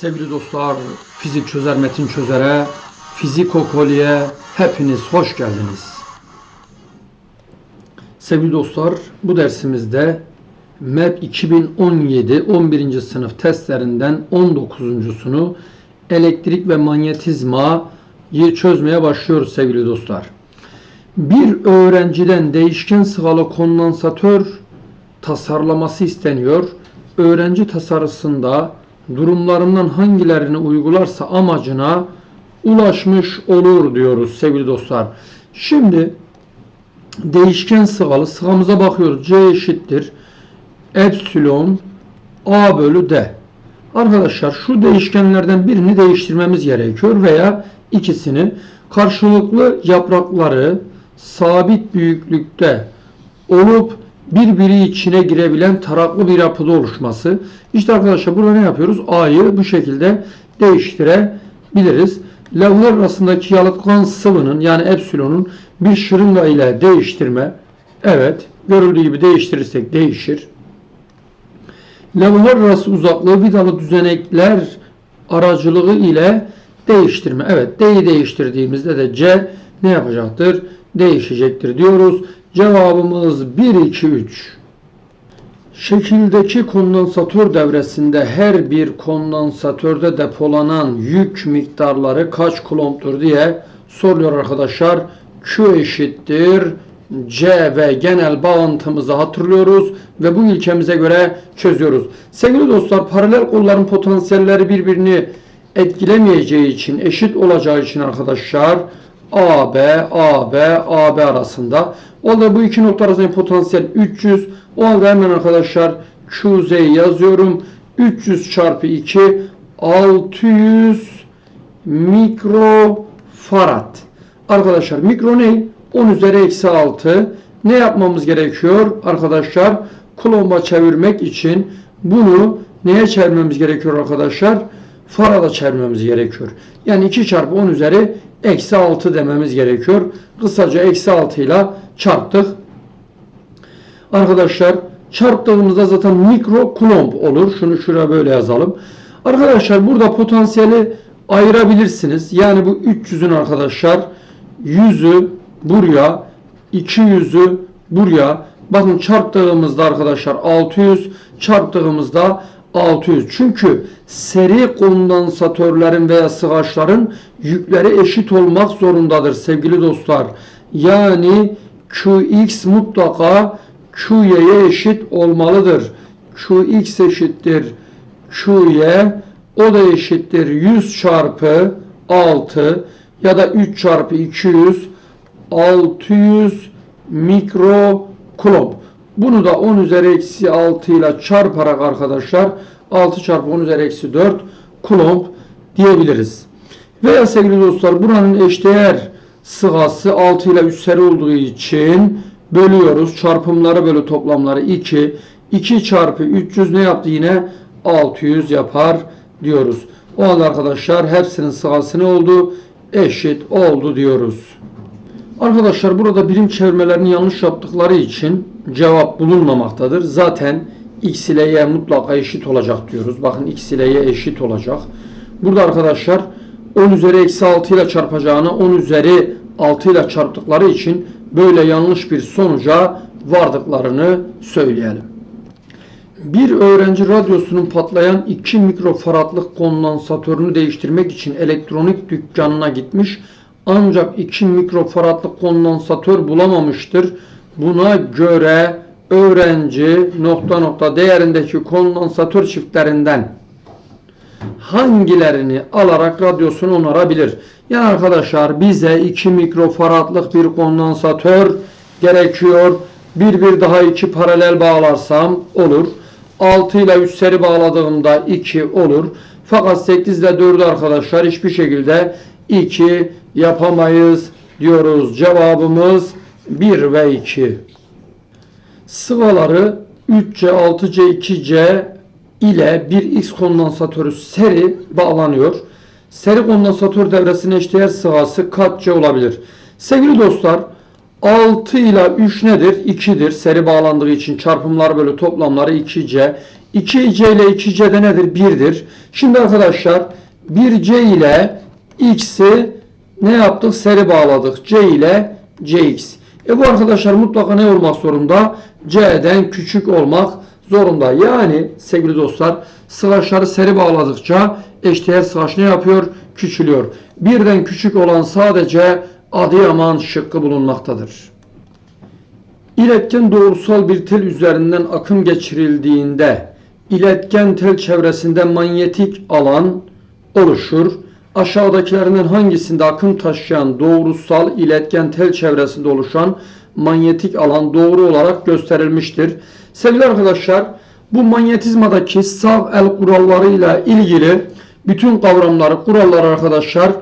Sevgili dostlar, fizik çözer metin çözere, fizikokoliye hepiniz hoş geldiniz. Sevgili dostlar, bu dersimizde MEP 2017 11. sınıf testlerinden 19.sunu elektrik ve manyetizmayı çözmeye başlıyoruz sevgili dostlar. Bir öğrenciden değişken sıvalı kondansatör tasarlaması isteniyor. Öğrenci tasarısında durumlarından hangilerini uygularsa amacına ulaşmış olur diyoruz sevgili dostlar. Şimdi değişken sıvalı sıvamıza bakıyoruz. C eşittir epsilon A bölü D. Arkadaşlar şu değişkenlerden birini değiştirmemiz gerekiyor veya ikisini karşılıklı yaprakları sabit büyüklükte olup birbiri içine girebilen taraklı bir yapıda oluşması. İşte arkadaşlar burada ne yapıyoruz? A'yı bu şekilde değiştirebiliriz. Levhalar arasındaki yalıtkan sıvının yani epsilonun bir şırınga ile değiştirme. Evet. Görüldüğü gibi değiştirirsek değişir. Levhalar arası uzaklığı vidalı düzenekler aracılığı ile değiştirme. Evet. D'yi değiştirdiğimizde de C ne yapacaktır? Değişecektir diyoruz. Cevabımız 1, 2, 3. Şekildeki kondansatör devresinde her bir kondansatörde depolanan yük miktarları kaç kulomptur diye soruyor arkadaşlar. Q eşittir C ve genel bağıntımızı hatırlıyoruz ve bu ilkemize göre çözüyoruz. Sevgili dostlar paralel kolların potansiyelleri birbirini etkilemeyeceği için eşit olacağı için arkadaşlar AB, AB, AB arasında. O halde bu iki nokta arasındaki potansiyel 300. O halde hemen arkadaşlar QZ yazıyorum. 300 çarpı 2 600 mikrofarad. Arkadaşlar mikro ne? 10 üzeri eksi 6. Ne yapmamız gerekiyor? Arkadaşlar kulomba çevirmek için bunu neye çevirmemiz gerekiyor arkadaşlar? Farada çevirmemiz gerekiyor. Yani 2 çarpı 10 üzeri eksi 6 dememiz gerekiyor. Kısaca eksi 6 ile çarptık. Arkadaşlar çarptığımızda zaten mikro kulomb olur. Şunu şuraya böyle yazalım. Arkadaşlar burada potansiyeli ayırabilirsiniz. Yani bu 300'ün arkadaşlar 100'ü buraya 200'ü buraya bakın çarptığımızda arkadaşlar 600 çarptığımızda 600. Çünkü seri kondansatörlerin veya sıvaçların yükleri eşit olmak zorundadır sevgili dostlar. Yani Qx mutlaka Qy'ye eşit olmalıdır. Qx eşittir Qy o da eşittir 100 çarpı 6 ya da 3 çarpı 200 600 mikro kulomb. Bunu da 10 üzeri eksi 6 ile çarparak arkadaşlar 6 çarpı 10 üzeri eksi 4 kulomb diyebiliriz. Veya sevgili dostlar buranın eşdeğer sırası 6 ile üstleri olduğu için bölüyoruz. Çarpımları bölü toplamları 2. 2 çarpı 300 ne yaptı yine? 600 yapar diyoruz. O halde arkadaşlar hepsinin sırası ne oldu? Eşit oldu diyoruz. Arkadaşlar burada birim çevirmelerini yanlış yaptıkları için cevap bulunmamaktadır. Zaten x ile y mutlaka eşit olacak diyoruz. Bakın x ile y eşit olacak. Burada arkadaşlar 10 üzeri eksi 6 ile çarpacağını 10 üzeri 6 ile çarptıkları için böyle yanlış bir sonuca vardıklarını söyleyelim. Bir öğrenci radyosunun patlayan 2 mikrofaradlık kondansatörünü değiştirmek için elektronik dükkanına gitmiş ancak 2 mikrofaradlık kondansatör bulamamıştır. Buna göre öğrenci nokta nokta değerindeki kondansatör çiftlerinden hangilerini alarak radyosunu onarabilir? Yani arkadaşlar bize 2 mikrofaradlık bir kondansatör gerekiyor. Bir bir daha iki paralel bağlarsam olur. 6 ile 3 seri bağladığımda 2 olur. Fakat 8 ile 4'ü arkadaşlar hiçbir şekilde 2 yapamayız diyoruz. Cevabımız 1 ve 2. Sıvaları 3C, 6C, 2C ile bir X kondansatörü seri bağlanıyor. Seri kondansatör devresinin eşdeğer sıvası kaç C olabilir? Sevgili dostlar 6 ile 3 nedir? 2'dir. Seri bağlandığı için çarpımlar bölü toplamları 2C. 2C ile 2C de nedir? 1'dir. Şimdi arkadaşlar 1C ile X'i ne yaptık? Seri bağladık. C ile CX. E bu arkadaşlar mutlaka ne olmak zorunda? C'den küçük olmak zorunda. Yani sevgili dostlar sıraçları seri bağladıkça eşdeğer sıraç ne yapıyor? Küçülüyor. Birden küçük olan sadece Adıyaman şıkkı bulunmaktadır. İletken doğrusal bir tel üzerinden akım geçirildiğinde iletken tel çevresinde manyetik alan oluşur. Aşağıdakilerinden hangisinde akım taşıyan doğrusal iletken tel çevresinde oluşan manyetik alan doğru olarak gösterilmiştir. Sevgili arkadaşlar, bu manyetizmadaki sağ el kurallarıyla ilgili bütün kavramları, kuralları arkadaşlar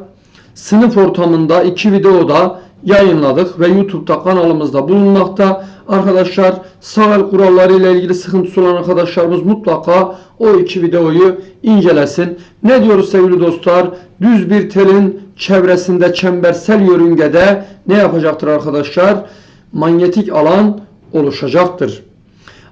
sınıf ortamında iki videoda yayınladık ve YouTube'da kanalımızda bulunmakta. Arkadaşlar sağ el kuralları ile ilgili sıkıntısı olan arkadaşlarımız mutlaka o iki videoyu incelesin. Ne diyoruz sevgili dostlar? Düz bir telin çevresinde çembersel yörüngede ne yapacaktır arkadaşlar? Manyetik alan oluşacaktır.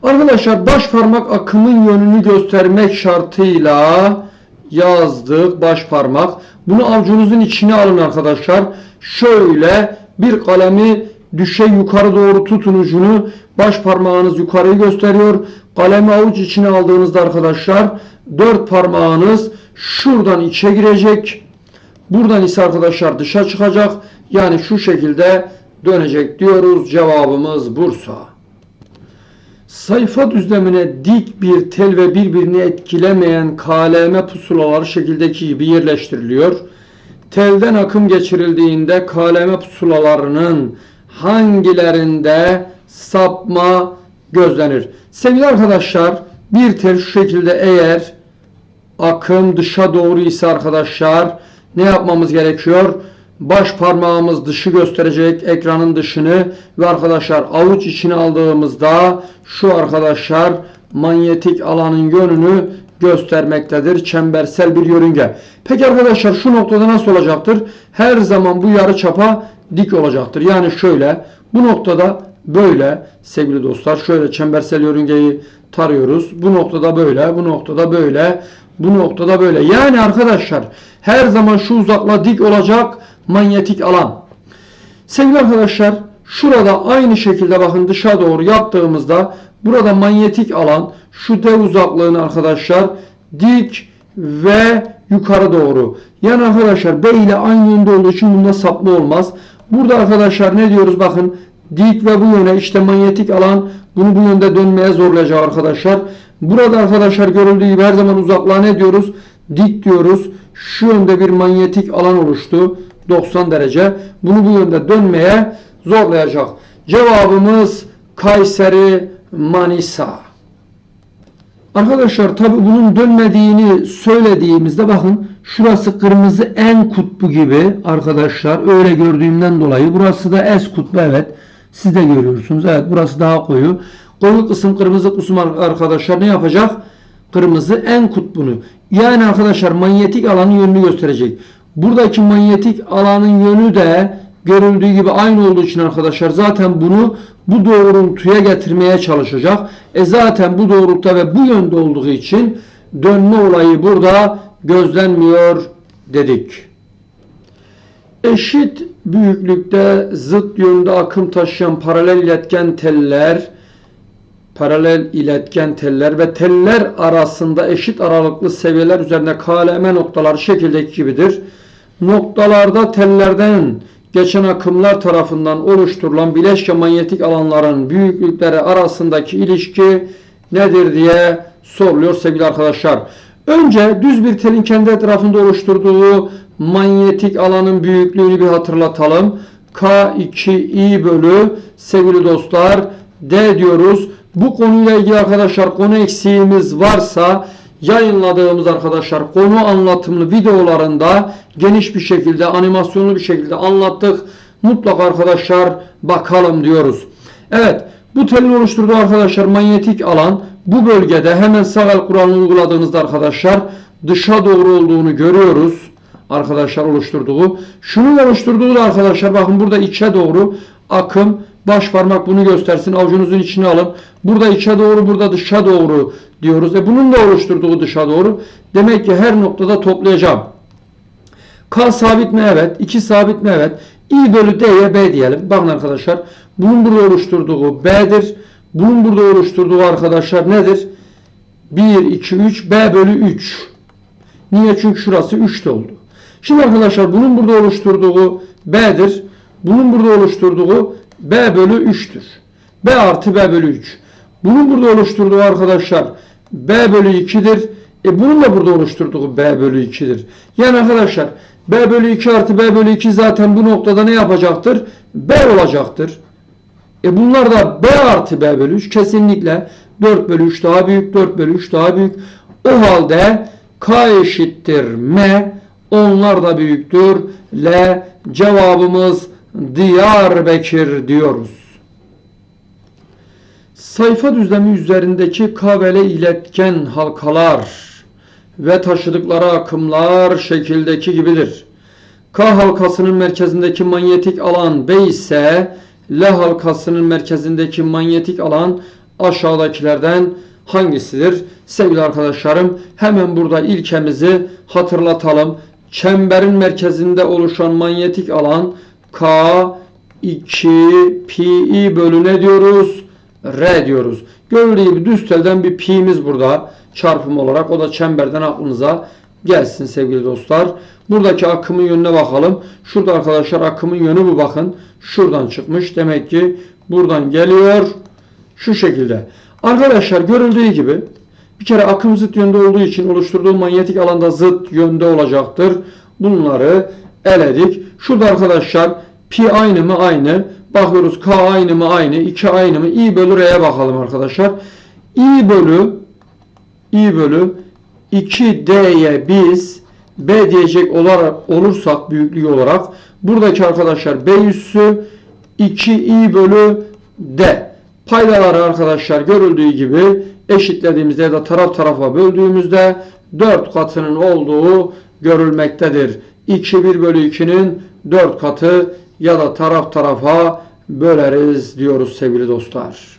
Arkadaşlar baş parmak akımın yönünü göstermek şartıyla yazdık baş parmak. Bunu avucunuzun içine alın arkadaşlar. Şöyle bir kalemi düşe yukarı doğru tutun ucunu. Baş parmağınız yukarıyı gösteriyor. Kalemi avuç içine aldığınızda arkadaşlar dört parmağınız şuradan içe girecek. Buradan ise arkadaşlar dışa çıkacak. Yani şu şekilde dönecek diyoruz. Cevabımız Bursa. Sayfa düzlemine dik bir tel ve birbirini etkilemeyen KLM pusulaları şekildeki gibi yerleştiriliyor. Telden akım geçirildiğinde KLM pusulalarının hangilerinde sapma gözlenir? Sevgili arkadaşlar bir tel şu şekilde eğer akım dışa doğru ise arkadaşlar ne yapmamız gerekiyor? Baş parmağımız dışı gösterecek ekranın dışını ve arkadaşlar avuç içine aldığımızda şu arkadaşlar manyetik alanın yönünü göstermektedir. Çembersel bir yörünge. Peki arkadaşlar şu noktada nasıl olacaktır? Her zaman bu yarı çapa dik olacaktır. Yani şöyle bu noktada böyle sevgili dostlar şöyle çembersel yörüngeyi tarıyoruz. Bu noktada böyle, bu noktada böyle, bu noktada böyle. Yani arkadaşlar her zaman şu uzaklığa dik olacak manyetik alan. Sevgili arkadaşlar şurada aynı şekilde bakın dışa doğru yaptığımızda burada manyetik alan şu dev uzaklığını arkadaşlar dik ve yukarı doğru. Yani arkadaşlar B ile aynı yönde olduğu için bunda sapma olmaz. Burada arkadaşlar ne diyoruz bakın dik ve bu yöne işte manyetik alan bunu bu yönde dönmeye zorlayacak arkadaşlar. Burada arkadaşlar görüldüğü gibi her zaman uzaklığa ne diyoruz? Dik diyoruz. Şu yönde bir manyetik alan oluştu. 90 derece. Bunu bu yönde dönmeye zorlayacak. Cevabımız Kayseri, Manisa. Arkadaşlar tabi bunun dönmediğini söylediğimizde bakın şurası kırmızı en kutbu gibi arkadaşlar öyle gördüğümden dolayı burası da S kutbu evet siz de görüyorsunuz. Evet burası daha koyu. Koyu kısım kırmızı kısım arkadaşlar ne yapacak? Kırmızı en kutbunu. Yani arkadaşlar manyetik alanın yönünü gösterecek. Buradaki manyetik alanın yönü de görüldüğü gibi aynı olduğu için arkadaşlar zaten bunu bu doğrultuya getirmeye çalışacak. E zaten bu doğrultuda ve bu yönde olduğu için dönme olayı burada gözlenmiyor dedik. Eşit büyüklükte zıt yönde akım taşıyan paralel iletken teller paralel iletken teller ve teller arasında eşit aralıklı seviyeler üzerinde KLM noktaları şekildeki gibidir. Noktalarda tellerden geçen akımlar tarafından oluşturulan bileşke manyetik alanların büyüklükleri arasındaki ilişki nedir diye soruluyor sevgili arkadaşlar. Önce düz bir telin kendi etrafında oluşturduğu manyetik alanın büyüklüğünü bir hatırlatalım. K2i bölü sevgili dostlar D diyoruz. Bu konuyla ilgili arkadaşlar konu eksiğimiz varsa yayınladığımız arkadaşlar konu anlatımlı videolarında geniş bir şekilde animasyonlu bir şekilde anlattık. Mutlaka arkadaşlar bakalım diyoruz. Evet bu telin oluşturduğu arkadaşlar manyetik alan bu bölgede hemen sağ el kuralını uyguladığınızda arkadaşlar dışa doğru olduğunu görüyoruz. Arkadaşlar oluşturduğu. Şunu oluşturduğu da arkadaşlar bakın burada içe doğru akım Baş parmak bunu göstersin. Avucunuzun içine alın. Burada içe doğru, burada dışa doğru diyoruz. E bunun da oluşturduğu dışa doğru. Demek ki her noktada toplayacağım. K sabit mi? Evet. 2 sabit mi? Evet. I bölü D'ye B diyelim. Bakın arkadaşlar. Bunun burada oluşturduğu B'dir. Bunun burada oluşturduğu arkadaşlar nedir? 1, 2, 3, B bölü 3. Niye? Çünkü şurası 3 oldu. Şimdi arkadaşlar bunun burada oluşturduğu B'dir. Bunun burada oluşturduğu B bölü 3'tür. B artı B bölü 3. Bunun burada oluşturduğu arkadaşlar B bölü 2'dir. E bunun da burada oluşturduğu B bölü 2'dir. Yani arkadaşlar B bölü 2 artı B bölü 2 zaten bu noktada ne yapacaktır? B olacaktır. E bunlar da B artı B bölü 3 kesinlikle 4 bölü 3 daha büyük, 4 bölü 3 daha büyük. O halde K eşittir M, onlar da büyüktür. L cevabımız Diyarbakır diyoruz. Sayfa düzlemi üzerindeki kabele iletken halkalar ve taşıdıkları akımlar şekildeki gibidir. K halkasının merkezindeki manyetik alan B ise L halkasının merkezindeki manyetik alan aşağıdakilerden hangisidir? Sevgili arkadaşlarım hemen burada ilkemizi hatırlatalım. Çemberin merkezinde oluşan manyetik alan K 2 pi bölü ne diyoruz? R diyoruz. Gördüğü gibi düz telden bir pi'miz burada çarpım olarak. O da çemberden aklınıza gelsin sevgili dostlar. Buradaki akımın yönüne bakalım. Şurada arkadaşlar akımın yönü bu bakın. Şuradan çıkmış. Demek ki buradan geliyor. Şu şekilde. Arkadaşlar görüldüğü gibi bir kere akım zıt yönde olduğu için oluşturduğu manyetik alanda zıt yönde olacaktır. Bunları eledik. Şurada arkadaşlar pi aynı mı? Aynı. Bakıyoruz k aynı mı? Aynı. 2 aynı mı? i bölü r'ye bakalım arkadaşlar. i bölü i bölü 2d'ye biz b diyecek olarak olursak büyüklüğü olarak buradaki arkadaşlar b üssü 2i bölü d paydaları arkadaşlar görüldüğü gibi eşitlediğimizde ya da taraf tarafa böldüğümüzde 4 katının olduğu görülmektedir. 2 1 bölü 2'nin 4 katı ya da taraf tarafa böleriz diyoruz sevgili dostlar.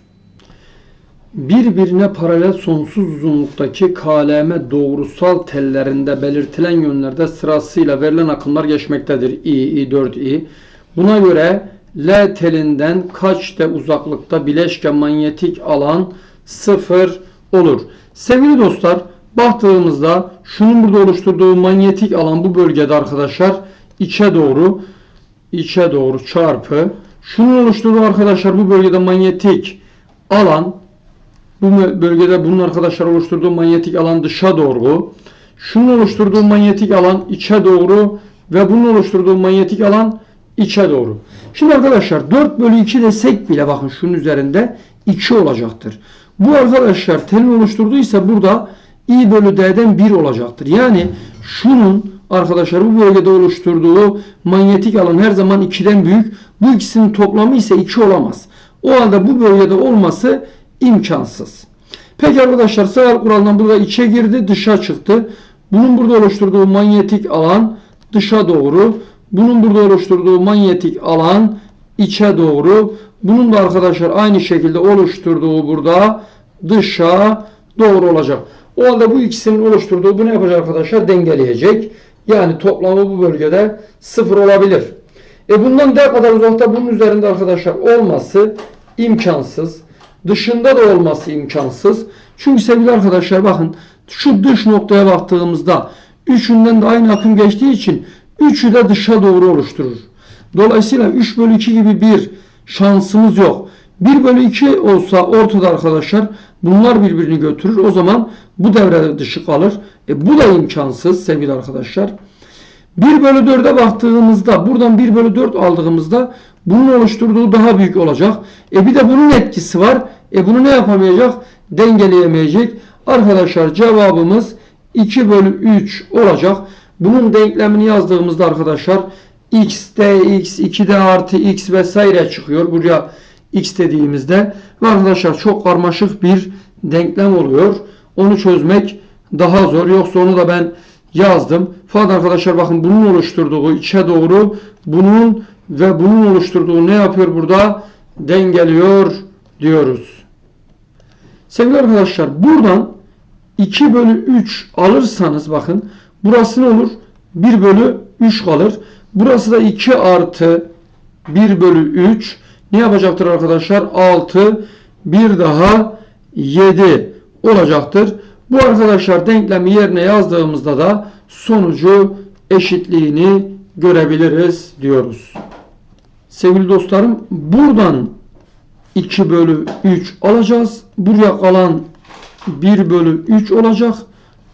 Birbirine paralel sonsuz uzunluktaki KLM doğrusal tellerinde belirtilen yönlerde sırasıyla verilen akımlar geçmektedir. I, I, 4I. Buna göre L telinden kaç de uzaklıkta bileşke manyetik alan sıfır olur. Sevgili dostlar baktığımızda şunun burada oluşturduğu manyetik alan bu bölgede arkadaşlar içe doğru içe doğru çarpı şunun oluşturduğu arkadaşlar bu bölgede manyetik alan bu bölgede bunun arkadaşlar oluşturduğu manyetik alan dışa doğru şunun oluşturduğu manyetik alan içe doğru ve bunun oluşturduğu manyetik alan içe doğru. Şimdi arkadaşlar 4 bölü 2 desek bile bakın şunun üzerinde 2 olacaktır. Bu arkadaşlar telin oluşturduysa burada i bölü d'den 1 olacaktır. Yani şunun arkadaşlar bu bölgede oluşturduğu manyetik alan her zaman 2'den büyük. Bu ikisinin toplamı ise 2 olamaz. O halde bu bölgede olması imkansız. Peki arkadaşlar sayal kuralından burada içe girdi dışa çıktı. Bunun burada oluşturduğu manyetik alan dışa doğru. Bunun burada oluşturduğu manyetik alan içe doğru. Bunun da arkadaşlar aynı şekilde oluşturduğu burada dışa doğru olacak. O halde bu ikisinin oluşturduğu bu ne yapacak arkadaşlar? Dengeleyecek. Yani toplamı bu bölgede sıfır olabilir. E bundan ne kadar uzakta bunun üzerinde arkadaşlar olması imkansız. Dışında da olması imkansız. Çünkü sevgili arkadaşlar bakın şu dış noktaya baktığımızda üçünden de aynı akım geçtiği için üçü de dışa doğru oluşturur. Dolayısıyla 3 bölü 2 gibi bir şansımız yok. 1 bölü 2 olsa ortada arkadaşlar bunlar birbirini götürür. O zaman bu devrede dışı kalır. E, bu da imkansız sevgili arkadaşlar. 1 bölü 4'e baktığımızda buradan 1 bölü 4 aldığımızda bunun oluşturduğu daha büyük olacak. E bir de bunun etkisi var. E bunu ne yapamayacak? Dengeleyemeyecek. Arkadaşlar cevabımız 2 bölü 3 olacak. Bunun denklemini yazdığımızda arkadaşlar x, dx, 2d artı x vesaire çıkıyor. Buraya x dediğimizde ve arkadaşlar çok karmaşık bir denklem oluyor. Onu çözmek daha zor. Yoksa onu da ben yazdım. Fakat arkadaşlar bakın bunun oluşturduğu içe doğru bunun ve bunun oluşturduğu ne yapıyor burada? dengeliyor diyoruz. Sevgili arkadaşlar buradan 2 bölü 3 alırsanız bakın burası ne olur? 1 bölü 3 kalır. Burası da 2 artı 1 bölü 3 ne yapacaktır arkadaşlar? 6 bir daha 7 olacaktır. Bu arkadaşlar denklemi yerine yazdığımızda da sonucu eşitliğini görebiliriz diyoruz. Sevgili dostlarım buradan 2 bölü 3 alacağız. Buraya kalan 1 bölü 3 olacak.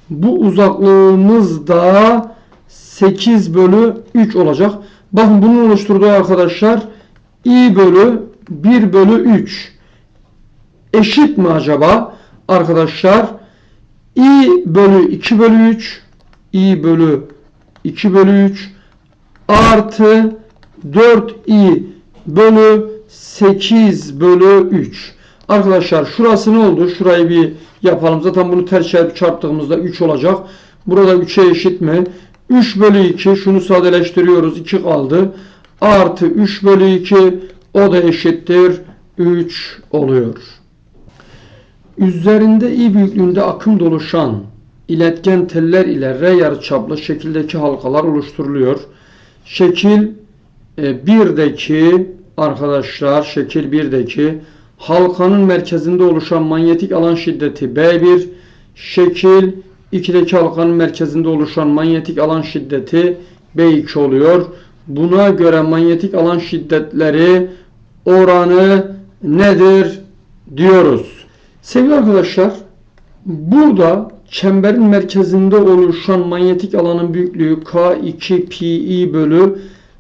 Bu uzaklığımız da 8 bölü 3 olacak. Bakın bunun oluşturduğu arkadaşlar i bölü 1 bölü 3 eşit mi acaba arkadaşlar? i bölü 2 bölü 3 i bölü 2 bölü 3 artı 4i bölü 8 bölü 3. Arkadaşlar şurası ne oldu? Şurayı bir yapalım. Zaten bunu ters çarptığımızda 3 olacak. Burada 3'e eşit mi? 3 bölü 2 şunu sadeleştiriyoruz. 2 kaldı. Artı 3 bölü 2 o da eşittir. 3 oluyor. Üzerinde i büyüklüğünde akım doluşan iletken teller ile R yarıçaplı şekildeki halkalar oluşturuluyor. Şekil 1'deki arkadaşlar şekil 1'deki halkanın merkezinde oluşan manyetik alan şiddeti B1, şekil 2'deki halkanın merkezinde oluşan manyetik alan şiddeti B2 oluyor. Buna göre manyetik alan şiddetleri oranı nedir diyoruz. Sevgili arkadaşlar burada çemberin merkezinde oluşan manyetik alanın büyüklüğü K2 pi bölü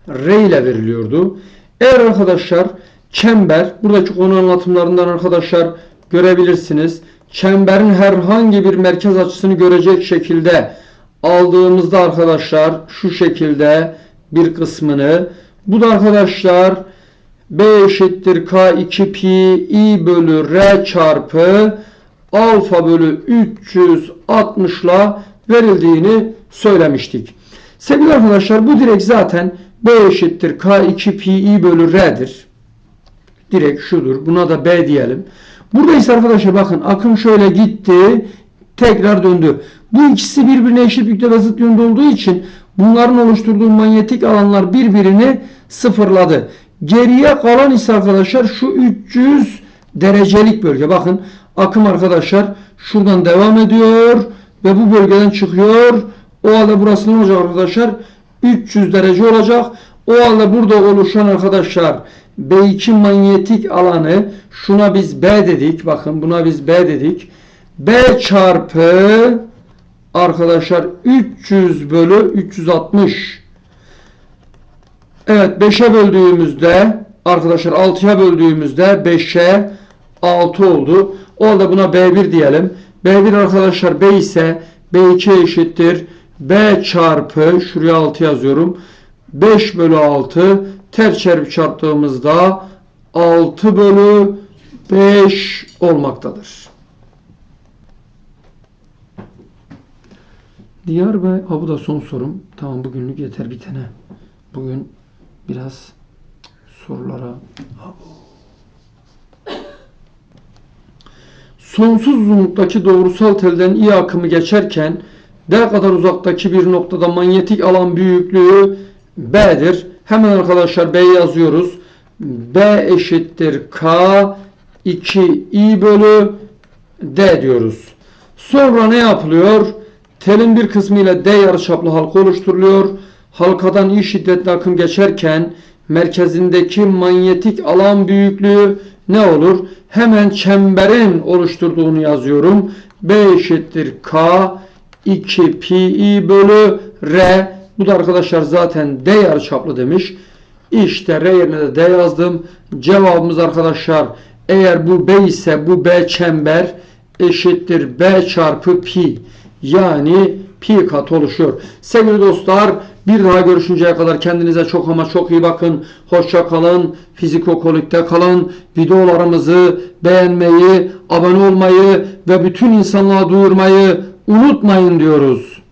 R ile veriliyordu. Eğer arkadaşlar çember buradaki konu anlatımlarından arkadaşlar görebilirsiniz. Çemberin herhangi bir merkez açısını görecek şekilde aldığımızda arkadaşlar şu şekilde bir kısmını bu da arkadaşlar B eşittir K2 pi i bölü R çarpı alfa bölü 360 ile verildiğini söylemiştik. Sevgili arkadaşlar bu direkt zaten B eşittir K2 pi i bölü R'dir. Direkt şudur. Buna da B diyelim. Burada ise arkadaşlar bakın akım şöyle gitti. Tekrar döndü. Bu ikisi birbirine eşit büyüklükte ve zıt yönde olduğu için bunların oluşturduğu manyetik alanlar birbirini sıfırladı. Geriye kalan ise arkadaşlar şu 300 derecelik bölge. Bakın akım arkadaşlar şuradan devam ediyor ve bu bölgeden çıkıyor. O halde burası ne olacak arkadaşlar? 300 derece olacak. O halde burada oluşan arkadaşlar B2 manyetik alanı şuna biz B dedik. Bakın buna biz B dedik. B çarpı arkadaşlar 300 bölü 360 Evet 5'e böldüğümüzde arkadaşlar 6'ya böldüğümüzde 5'e 6 oldu. O halde buna B1 diyelim. B1 arkadaşlar B ise B2 eşittir. B çarpı şuraya 6 yazıyorum. 5 bölü 6 ters çarpı çarptığımızda 6 bölü 5 olmaktadır. Diyar ve ha bu da son sorum. Tamam bugünlük yeter bitene. Bugün biraz sorulara Sonsuz uzunluktaki doğrusal telden i akımı geçerken D kadar uzaktaki bir noktada manyetik alan büyüklüğü B'dir. Hemen arkadaşlar B yazıyoruz. B eşittir K 2 i bölü D diyoruz. Sonra ne yapılıyor? Telin bir kısmı ile D yarıçaplı halka oluşturuluyor. Halkadan i şiddetli akım geçerken merkezindeki manyetik alan büyüklüğü ne olur? Hemen çemberin oluşturduğunu yazıyorum. B eşittir K 2 pi bölü R. Bu da arkadaşlar zaten D yarıçaplı demiş. İşte R yerine de D yazdım. Cevabımız arkadaşlar eğer bu B ise bu B çember eşittir B çarpı pi. Yani pi kat oluşuyor. Sevgili dostlar bir daha görüşünceye kadar kendinize çok ama çok iyi bakın. Hoşça kalın. Fizikokolikte kalın. Videolarımızı beğenmeyi, abone olmayı ve bütün insanlığa duyurmayı unutmayın diyoruz.